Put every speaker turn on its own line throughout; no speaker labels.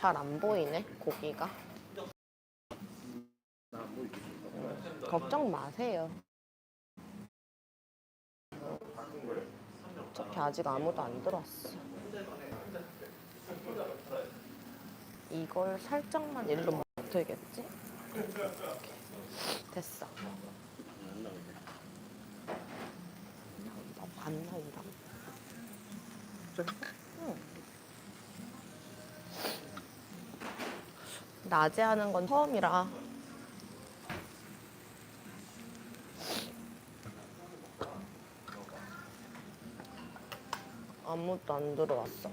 잘 안 보이네 고기가. 걱정 마세요. 어차피 아직 아무도 안 들어왔어. 이걸 살짝만 일로 먹어도 되겠지? 이렇게. 됐어. 나 봤나 이랑? 낮에 하는 건 처음이라. 아무도 안 들어왔어.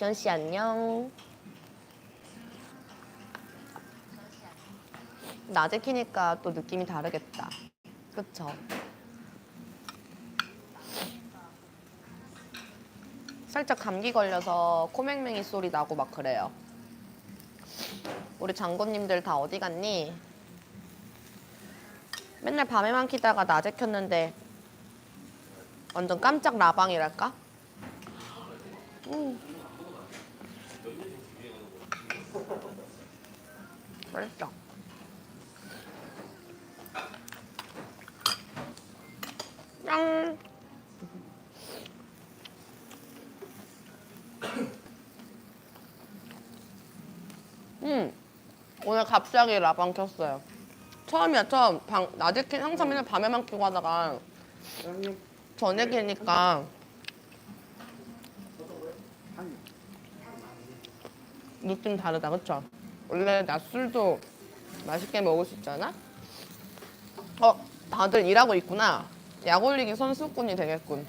지연 씨 안녕. 낮에 키니까 또 느낌이 다르겠다. 그쵸? 살짝 감기 걸려서 코맹맹이 소리 나고 막 그래요. 우리 장군님들 다 어디 갔니? 맨날 밤에만 키다가 낮에 켰는데 완전 깜짝 라방이랄까? 음. 맛있다. 짠. 음. 오늘 갑자기 라방 켰어요. 처음이야 처음. 방 낮에 키 항상 맨날 밤에만 키고 하다가 저녁에 키니까 느낌 다르다 그쵸? 원래 낮술도 맛있게 먹을 수 있잖아? 어 다들 일하고 있구나. 약 올리기 선수꾼이 되겠군.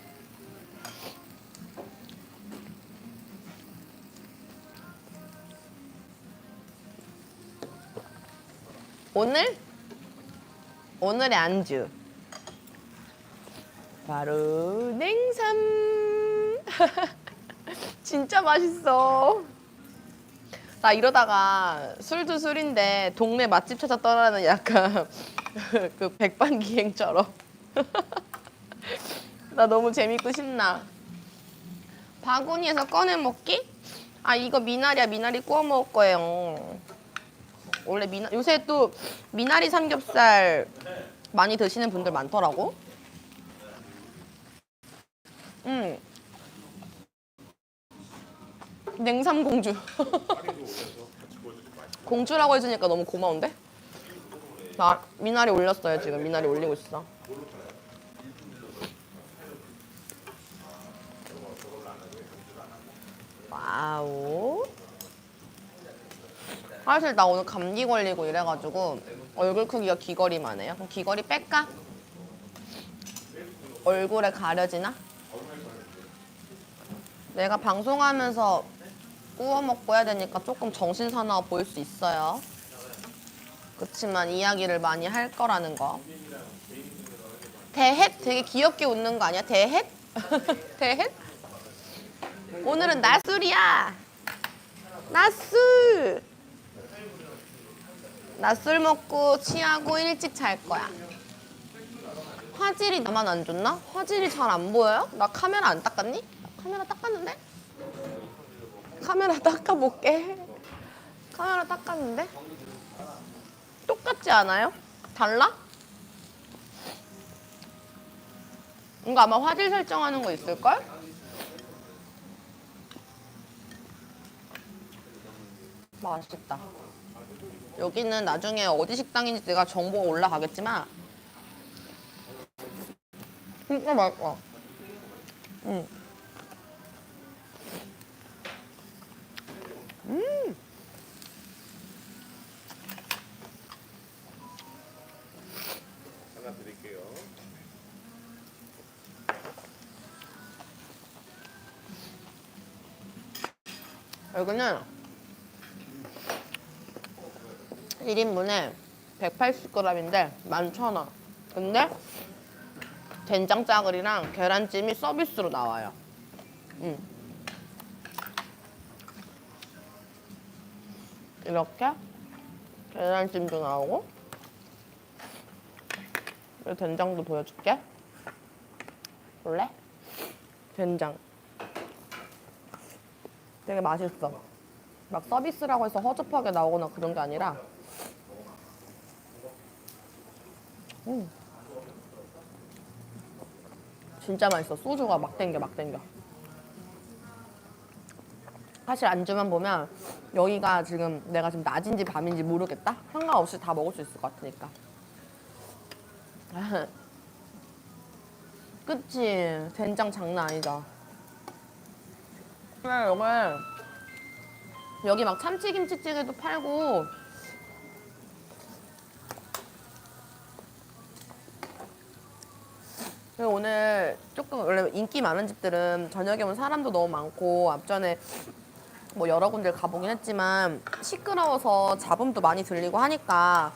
오늘? 오늘의 안주. 바로 냉삼. 진짜 맛있어 나 이러다가 술도 술인데 동네 맛집 찾아 떠나는 약간 그 백반 기행처럼. 나 너무 재밌고 신나. 바구니에서 꺼내 먹기? 아 이거 미나리야. 미나리 구워 먹을 거예요. 원래 미나 요새 또 미나리 삼겹살 많이 드시는 분들 많더라고. 음 냉삼공주 공주라고 해주니까 너무 고마운데? 나 미나리 올렸어요 지금 미나리 올리고 있어 와우 사실 나 오늘 감기 걸리고 이래가지고 얼굴 크기가 귀걸이만 해요 그럼 귀걸이 뺄까? 얼굴에 가려지나? 내가 방송하면서 구워 먹고 해야 되니까 조금 정신 사나워 보일 수 있어요. 그렇지만 이야기를 많이 할 거라는 거. 대헷 되게 귀엽게 웃는 거 아니야? 대헷? 대헷? 오늘은 낮술이야. 낮술. 낮술 먹고 취하고 일찍 잘 거야. 화질이 나만 안 좋나? 화질이 잘 안 보여요? 나 카메라 안 닦았니? 카메라 닦았는데? 카메라 닦아볼게. 카메라 닦았는데? 똑같지 않아요? 달라? 이거 아마 화질 설정하는 거 있을걸? 맛있다. 여기는 나중에 어디 식당인지 내가 정보가 올라가겠지만 진짜 맛있어. 응. 여기는 1인분에 180g인데 11,000원 근데 된장 짜글이랑 계란찜이 서비스로 나와요 음. 이렇게 계란찜도 나오고 된장도 보여줄게 볼래? 된장 되게 맛있어. 막 서비스라고 해서 허접하게 나오거나 그런 게 아니라 음. 진짜 맛있어. 소주가 막 땡겨, 막 땡겨. 사실 안주만 보면 여기가 지금 내가 지금 낮인지 밤인지 모르겠다. 상관없이 다 먹을 수 있을 것 같으니까. 그치? 된장 장난 아니다. 그래, 여기 여기 막 참치김치찌개도 팔고 오늘 조금 원래 인기 많은 집들은 저녁에 오면 사람도 너무 많고 앞전에 뭐 여러 군데 가보긴 했지만 시끄러워서 잡음도 많이 들리고 하니까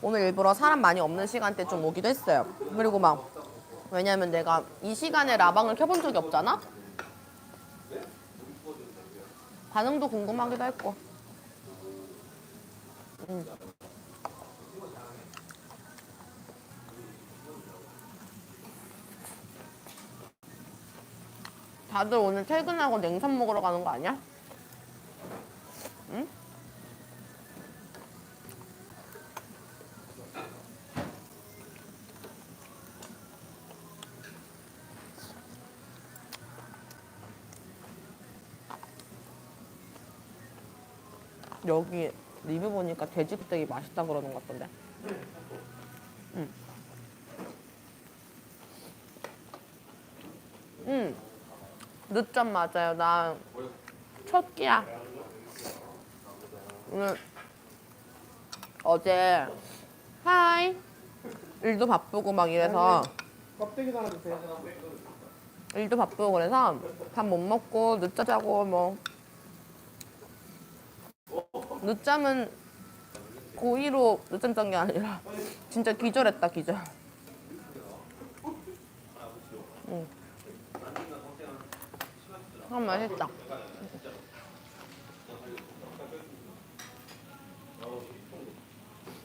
오늘 일부러 사람 많이 없는 시간대 좀 오기도 했어요. 그리고 막 왜냐면 내가 이 시간에 라방을 켜본 적이 없잖아. 반응도 궁금하기도 했고. 음. 다들 오늘 퇴근하고 냉삼 먹으러 가는 거 아니야? 응? 여기 리뷰 보니까 돼지껍데기 맛있다 그러는 것 같던데. 응. 응. 늦잠 맞아요. 나 첫 끼야. 오늘 어제 하이 일도 바쁘고 막 이래서
껍데기 하나 주세요.
일도 바쁘고 그래서 밥 못 먹고 늦자 자고 뭐 늦잠은 고의로 늦잠 잔 게 아니라 진짜 기절했다 기절. 응. 참 맛있다.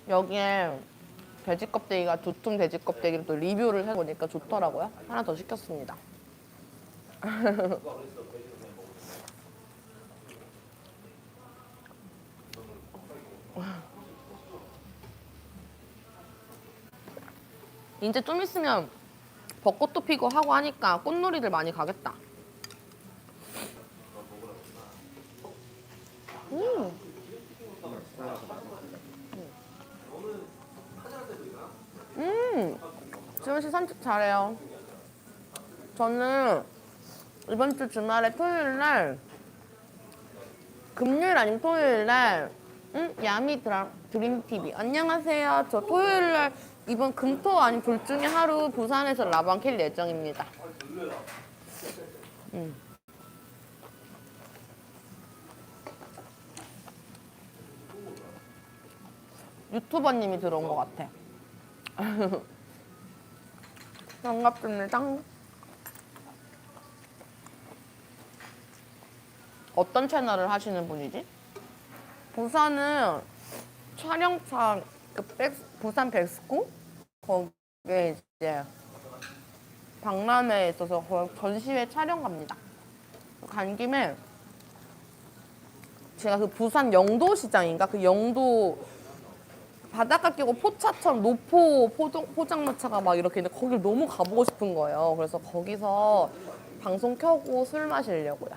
여기에 돼지 껍데기가 두툼 돼지 껍데기를 또 리뷰를 해보니까 좋더라고요. 하나 더 시켰습니다. 이제 좀 있으면 벚꽃도 피고 하고 하니까 꽃놀이들 많이 가겠다. 음. 음. 지원 씨 산책 잘해요. 저는 이번 주 주말에 토요일 날 금요일 아닌 토요일 날 응? 야미 드라, 드림 TV 안녕하세요. 저 토요일 날 이번 금토 아닌 둘 중에 하루 부산에서 라방 킬 예정입니다. 음. 유튜버님이 들어온 것 같아. 반갑습니다. 어떤 채널을 하시는 분이지? 부산은 촬영차 그 백, 부산 백스코 거기에 이제 박람회에 있어서 거기 전시회 촬영 갑니다. 간 김에 제가 그 부산 영도 시장인가 그 영도 바닷가 끼고 포차처럼 노포 포장, 포장마차가 막 이렇게 있는데 거길 너무 가보고 싶은 거예요. 그래서 거기서 방송 켜고 술 마시려고요.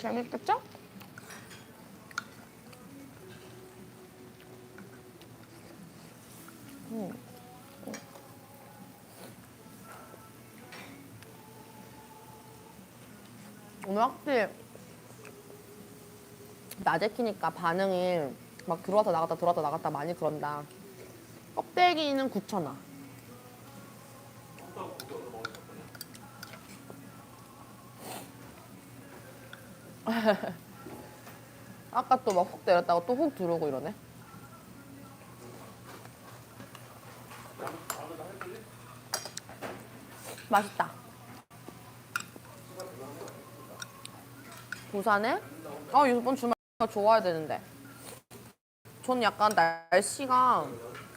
재밌겠죠? 음. 오늘 확실히 낮에 키니까 반응이 막 들어왔다 나갔다 들어왔다 나갔다 많이 그런다. 껍데기는 9,000원. 아까 또 막훅 때렸다가 또 훅 들어오고 이러네. 맛있다. 부산에? 아 이번 주말 좋아야 되는데. 전 약간 날씨가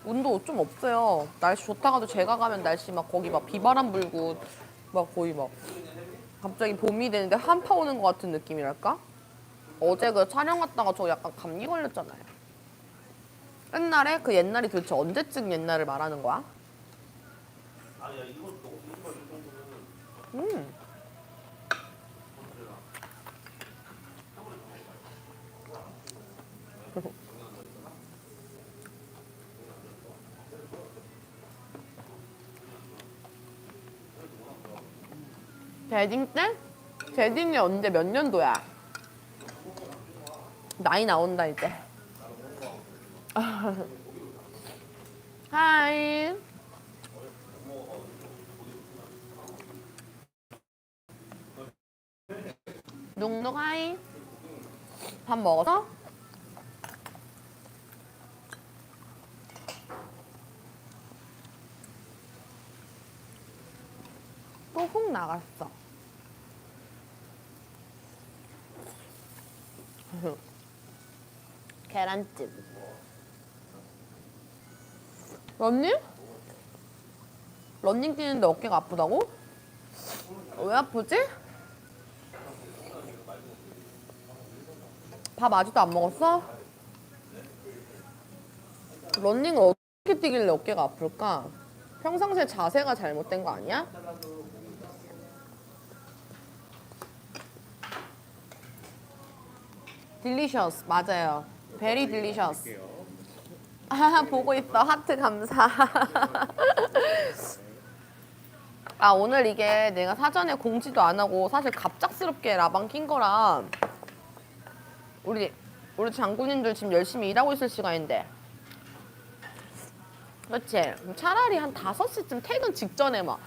운도 좀 없어요. 날씨 좋다가도 제가 가면 날씨 막 거기 막 비바람 불고 막 거의 막 갑자기 봄이 되는데 한파 오는 것 같은 느낌이랄까? 어제 그 촬영 갔다가 저 약간 감기 걸렸잖아요. 옛날에 그 옛날이 도대체 언제쯤 옛날을 말하는 거야? 음. 제딩 때? 제딩이 언제 몇 년도야? 나이 나온다 이제. 하이. 눅눅 하이. 밥 먹었어? 또 훅 나갔어. 계란찜. 런닝? 런닝 뛰는데 어깨가 아프다고? 왜 아프지? 밥 아직도 안 먹었어? 런닝을 어떻게 뛰길래 어깨가 아플까? 평상시에 자세가 잘못된 거 아니야? 딜리셔스 맞아요. 베리 딜리셔스. 아 보고 있어 하트 감사. 아 오늘 이게 내가 사전에 공지도 안 하고 사실 갑작스럽게 라방 킨 거라 우리 우리 장군님들 지금 열심히 일하고 있을 시간인데 그렇지 차라리 한 5시쯤 퇴근 직전에 막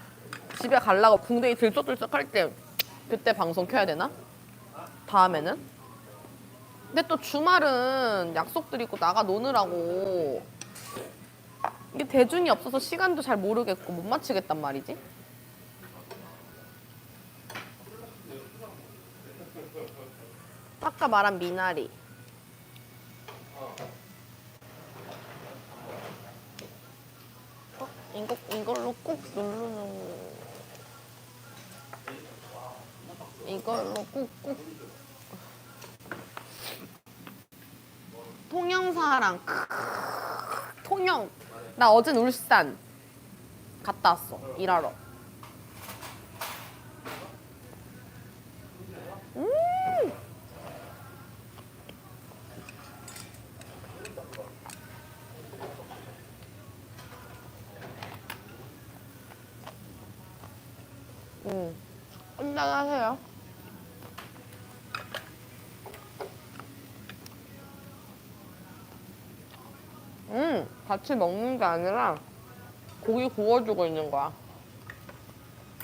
집에 가려고 궁뎅이 들썩들썩 할 때 그때 방송 켜야 되나? 다음에는? 근데 또 주말은 약속들 있고 나가 노느라고 이게 대중이 없어서 시간도 잘 모르겠고 못 맞추겠단 말이지. 아까 말한 미나리. 어, 이거 이걸로 꾹 누르는 이걸로 꾹꾹 통영사랑 크으, 통영 나 어젠 울산 갔다 왔어 일하러 음 음. 한잔하세요. 음, 같이 먹는 게 아니라 고기 구워주고 있는 거야.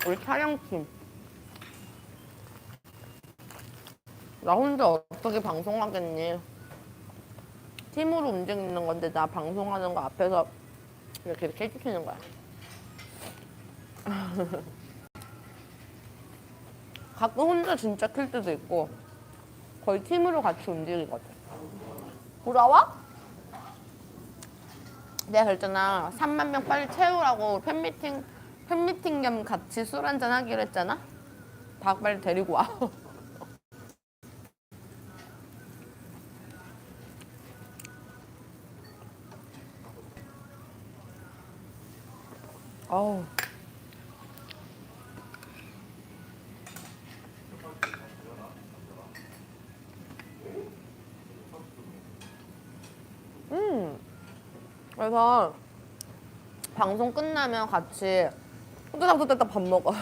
우리 촬영팀. 나 혼자 어떻게 방송하겠니? 팀으로 움직이는 건데 나 방송하는 거 앞에서 이렇게 이렇게 해주시는 거야. 가끔 혼자 진짜 클 때도 있고 거의 팀으로 같이 움직이거든. 부러워? 내가 그랬잖아. 3만 명 빨리 채우라고 팬미팅 팬미팅 겸 같이 술 한잔 하기로 했잖아. 다 빨리 데리고 와. 그래서 방송 끝나면 같이 후다닥후다닥 밥 먹어.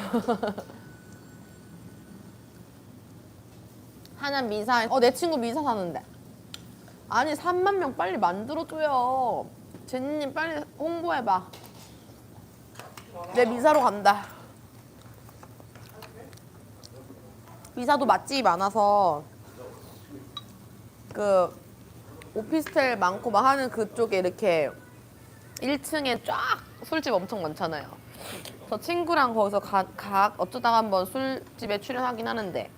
하나 미사. 어, 내 친구 미사 사는데. 아니, 3만 명 빨리 만들어줘요. 제니님 빨리 홍보해봐. 내 미사로 간다. 미사도 맛집이 많아서 그 오피스텔 많고 막 하는 그쪽에 이렇게 1층에 쫙 술집 엄청 많잖아요. 저 친구랑 거기서 가, 가 어쩌다가 한번 술집에 출연하긴 하는데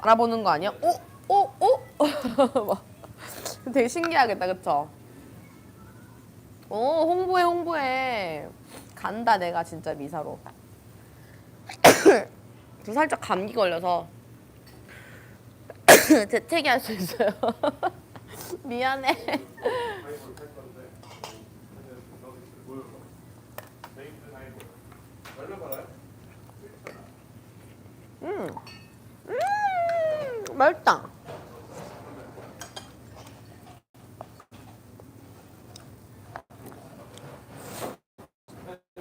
알아보는 거 아니야? 오, 오, 오. 막 되게 신기하겠다, 그쵸? 오, 홍보해, 홍보해. 간다, 내가 진짜 미사로. 저 살짝 감기 걸려서 재채기 할 수 있어요. 미안해. 음, 음, 맛있다.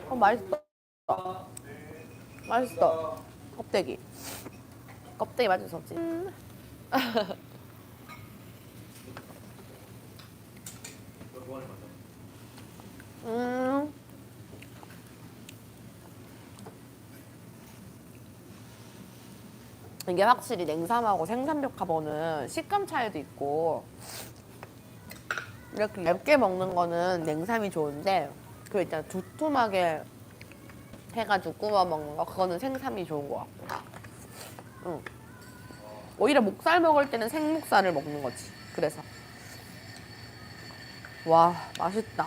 어, 맛있어. 맛있어. 껍데기. 껍데기 수 없지. 이게 확실히 냉삼하고 생삼벽하고는 식감 차이도 있고. 이렇게 얇게 먹는 거는 냉삼이 좋은데 그 일단 두툼하게 해가지고 구워 먹는 거 그거는 생삼이 좋은 것 같고 응. 오히려 목살 먹을 때는 생목살을 먹는 거지 그래서. 와 맛있다.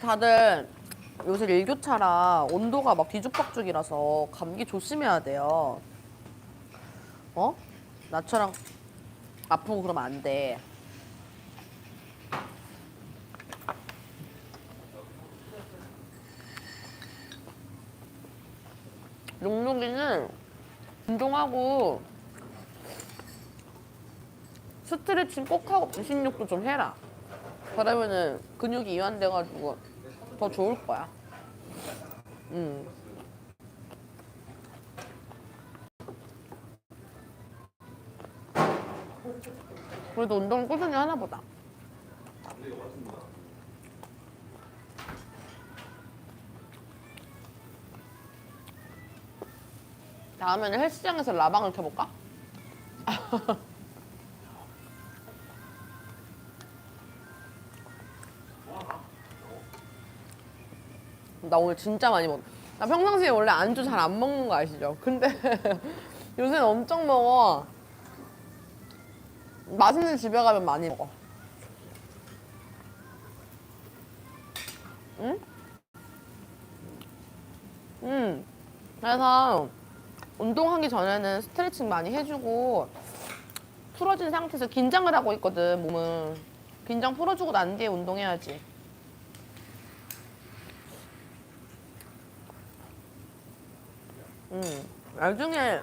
다들 요새 일교차라 온도가 막 뒤죽박죽이라서 감기 조심해야 돼요 어? 나처럼 아프고 그러면 안돼 룩룩이는 운동하고 스트레칭 꼭 하고 반신욕도 좀 해라. 그러면은 근육이 이완돼가지고 더 좋을 거야. 음. 그래도 운동 꾸준히 하나 보다. 다음에는 헬스장에서 라방을 켜볼까? 나 오늘 진짜 많이 먹. 나 평상시에 원래 안주 잘 안 먹는 거 아시죠? 근데 요새는 엄청 먹어. 맛있는 집에 가면 많이 먹어. 응? 응. 그래서 운동하기 전에는 스트레칭 많이 해주고 풀어진 상태에서 긴장을 하고 있거든 몸은 긴장 풀어주고 난 뒤에 운동해야지 음 나중에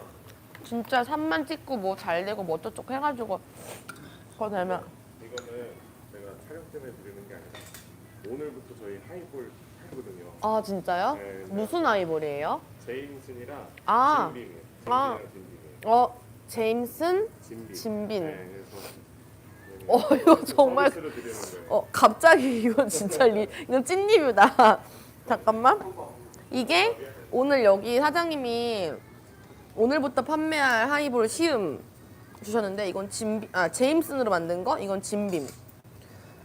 진짜 산만 찍고 뭐 잘 되고 뭐 어쩌고 해가지고 그거 되면
이거는 제가 촬영 때문에 드리는 게 아니라 오늘부터 저희 하이볼 하거든요.
아 진짜요?
네, 네.
무슨 아이볼이에요?
제임슨이랑
아.
진빈이에요.
아. 어 제임슨
진빈.
진빈.
네, 그래서
어 이거 정말
서비스로 드리는 거예요.
어 갑자기 이거 진짜 리, 이거 찐 리뷰다. 잠깐만. 이게 오늘 여기 사장님이 오늘부터 판매할 하이볼 시음 주셨는데 이건 진비 아 제임슨으로 만든 거 이건 진빔.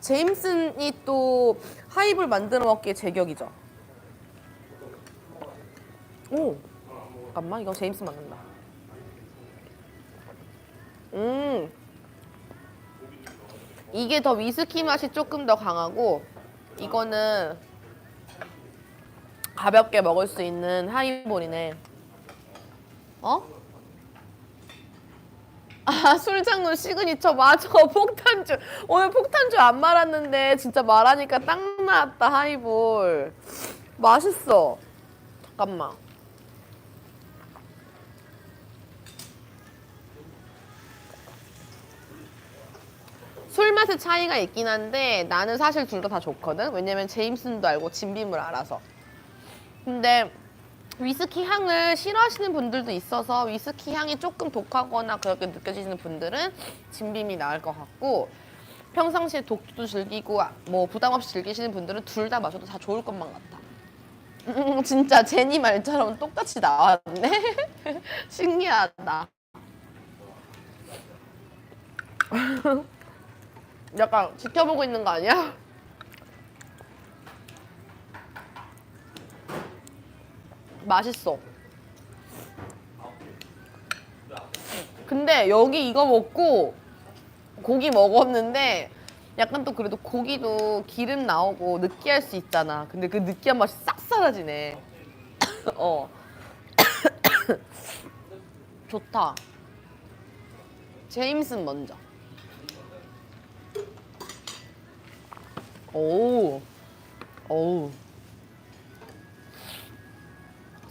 제임슨이 또 하이볼 만들어 먹기에 제격이죠. 오 잠깐만 이거 제임슨 만든다. 음 이게 더 위스키 맛이 조금 더 강하고 이거는 가볍게 먹을 수 있는 하이볼이네. 어? 아 술장로 시그니처 맞아 폭탄주 오늘 폭탄주 안 말았는데 진짜 말하니까 딱 나왔다 하이볼 맛있어 잠깐만 술 맛의 차이가 있긴 한데 나는 사실 둘 다 다 좋거든. 왜냐면 제임슨도 알고 진빔을 알아서. 근데 위스키 향을 싫어하시는 분들도 있어서 위스키 향이 조금 독하거나 그렇게 느껴지시는 분들은 진빔이 나을 것 같고 평상시에 독도 즐기고 아, 뭐 부담 없이 즐기시는 분들은 둘 다 마셔도 다 좋을 것만 같아. 음, 진짜 제니 말처럼 똑같이 나왔네. 신기하다. 약간 지켜보고 있는 거 아니야? 맛있어. 근데 여기 이거 먹고 고기 먹었는데 약간 또 그래도 고기도 기름 나오고 느끼할 수 있잖아. 근데 그 느끼한 맛이 싹 사라지네. 어. 좋다. 제임슨 먼저. 오. 오.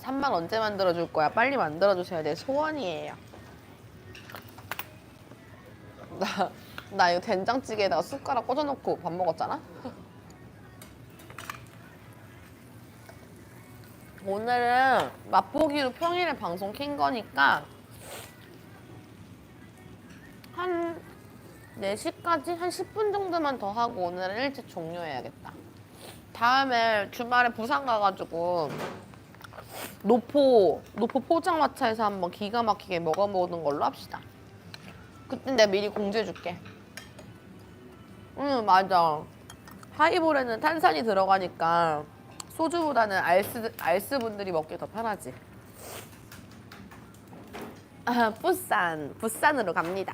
3만 언제 만들어줄 거야? 빨리 만들어주셔야 돼. 소원이에요. 나, 나 이거 된장찌개에다가 숟가락 꽂아놓고 밥 먹었잖아? 오늘은 맛보기로 평일에 방송 킨 거니까 한 4시까지? 한 10분 정도만 더 하고 오늘은 일찍 종료해야겠다. 다음에 주말에 부산 가가지고 노포, 노포 포장마차에서 한번 기가 막히게 먹어보는 걸로 합시다. 그때 내가 미리 공지해줄게. 응, 맞아. 하이볼에는 탄산이 들어가니까 소주보다는 알스, 알스 분들이 먹기 더 편하지. 아, 부산, 부산으로 갑니다.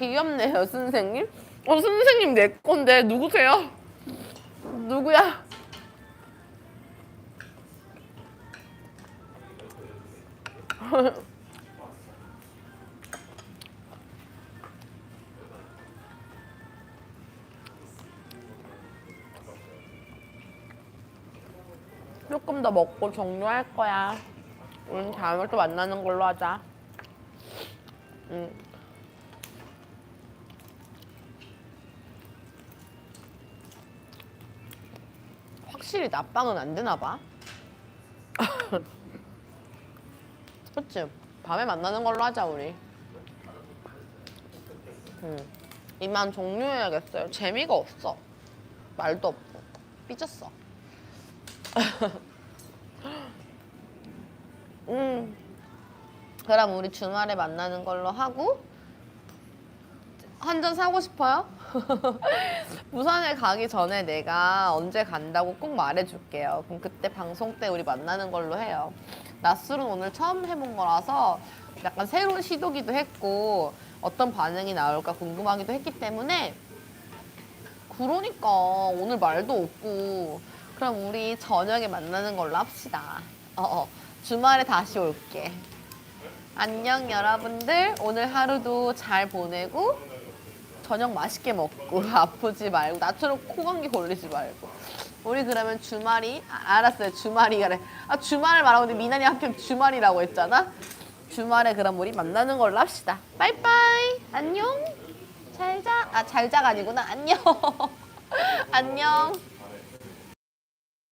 귀엽네요, 선생님. 어, 선생님 내 건데 누구세요? 누구야? 조금 더 먹고 종료할 거야. 우리 다음에 또 만나는 걸로 하자. 응. 확실히 낮방은 안 되나 봐. 그치? 밤에 만나는 걸로 하자 우리. 응. 이만 종료해야겠어요. 재미가 없어. 말도 없고. 삐졌어. 음. 그럼 우리 주말에 만나는 걸로 하고 한 잔 사고 싶어요? 부산에 가기 전에 내가 언제 간다고 꼭 말해줄게요. 그럼 그때 방송 때 우리 만나는 걸로 해요. 낮술은 오늘 처음 해본 거라서 약간 새로운 시도기도 했고 어떤 반응이 나올까 궁금하기도 했기 때문에 그러니까 오늘 말도 없고 그럼 우리 저녁에 만나는 걸로 합시다. 어, 어. 주말에 다시 올게. 안녕 여러분들. 오늘 하루도 잘 보내고 저녁 맛있게 먹고 아프지 말고 나처럼 코 감기 걸리지 말고. 우리 그러면 주말이 아, 알았어요. 주말이 그래. 아 주말을 말하고 있는데 미나리 한편 주말이라고 했잖아. 주말에 그럼 우리 만나는 걸로 합시다. 빠이빠이. 안녕. 잘 자. 아 잘 자가 아니구나. 안녕. 안녕.